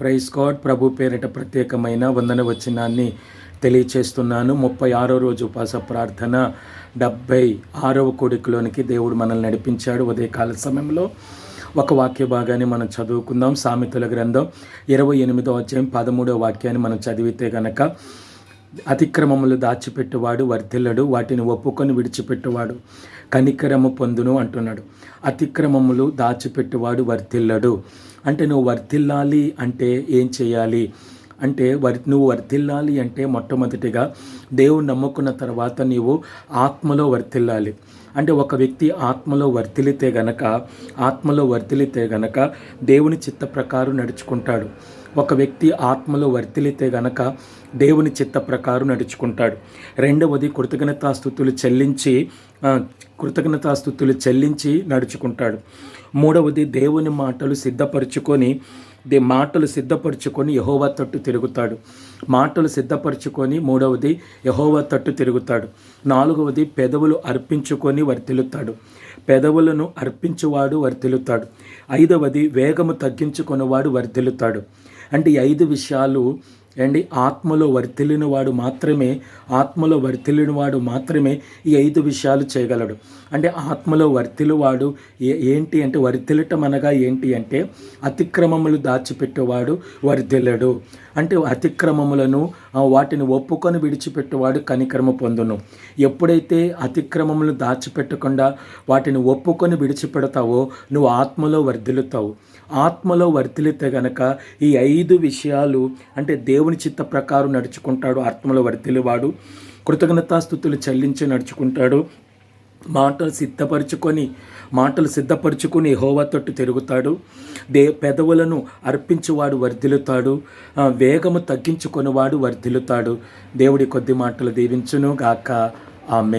Praise God ప్రభు పేరిట ప్రత్యేకమైన వందన వచనాన్ని తెలియచేస్తున్నాను. ముప్పై ఆరో రోజు ఉపాస ప్రార్థన డెబ్బై ఆరవ కొడుకులోనికి దేవుడు మనల్ని నడిపించాడు. ఉదయకాల సమయంలో ఒక వాక్య భాగాన్ని మనం చదువుకుందాం. సామెతల గ్రంథం ఇరవై ఎనిమిదో అధ్యాయం పదమూడో వాక్యాన్ని మనం చదివితే గనక అతిక్రమములు దాచిపెట్టువాడు వర్ధిల్లడు వాటిని ఒప్పుకొని విడిచిపెట్టువాడు కనికరము పొందును అంటున్నాడు. అతిక్రమములు దాచిపెట్టువాడు వర్ధిల్లడు. అంటే నువ్వు వర్ధిల్లాలి అంటే ఏం చేయాలి? అంటే వర్ నువ్వు వర్ధిల్లాలి అంటే మొట్టమొదటిగా దేవుని నమ్ముకున్న తర్వాత నీవు ఆత్మలో వర్ధిల్లాలి. అంటే ఒక వ్యక్తి ఆత్మలో వర్తిలితే గనక ఆత్మలో వర్తిలితే గనక దేవుని చిత్త ప్రకారం నడుచుకుంటాడు. ఒక వ్యక్తి ఆత్మలో వర్తిలితే గనక దేవుని చిత్త ప్రకారం నడుచుకుంటాడు. రెండవది కృతజ్ఞతాస్థుతులు చెల్లించి కృతజ్ఞతాస్థుతులు చెల్లించి నడుచుకుంటాడు. మూడవది దేవుని మాటలు సిద్ధపరచుకొని దే మాటలు సిద్ధపరచుకొని యహోవా తట్టు తిరుగుతాడు. మాటలు సిద్ధపరచుకొని మూడవది యహోవా తట్టు తిరుగుతాడు. నాలుగవది పెదవులు అర్పించుకొని వర్తిల్లుతాడు పెదవులను అర్పించువాడు వర్తిల్లుతాడు ఐదవది వేగము తగ్గించుకున్నవాడు వర్తిల్లుతాడు అంటే ఈ ఐదు విషయాలు అండి ఆత్మలో వర్తిల్లిన వాడు మాత్రమే ఆత్మలో వర్తిల్లిన వాడు మాత్రమే ఈ ఐదు విషయాలు చేయగలడు. అంటే ఆత్మలో వర్తిలువాడు ఏంటి అంటే వర్తిల్లటం అనగా ఏంటి అంటే అతిక్రమములు దాచిపెట్టేవాడు వర్ధిల్లడు. అంటే అతిక్రమములను వాటిని ఒప్పుకొని విడిచిపెట్టేవాడు కనిక్రమ పొందును. ఎప్పుడైతే అతిక్రమములు దాచిపెట్టకుండా వాటిని ఒప్పుకొని విడిచిపెడతావో నువ్వు ఆత్మలో వర్ధిల్లుతావు. ఆత్మలో వర్తిలితే గనక ఈ ఐదు విషయాలు అంటే దేవుని చిత్త ప్రకారం నడుచుకుంటాడు. ఆత్మలో వర్తిలివాడు కృతజ్ఞతాస్థుతులు చెల్లించి నడుచుకుంటాడు. మాటలు సిద్ధపరచుకొని మాటలు సిద్ధపరుచుకొని హోవా తొట్టు తిరుగుతాడు. దే పెదవులను అర్పించువాడు వర్ధిల్లుతాడు. వేగము తగ్గించుకొనివాడు వర్ధిల్లుతాడు. దేవుడి కొద్ది మాటలు దీవించును గాక ఆమె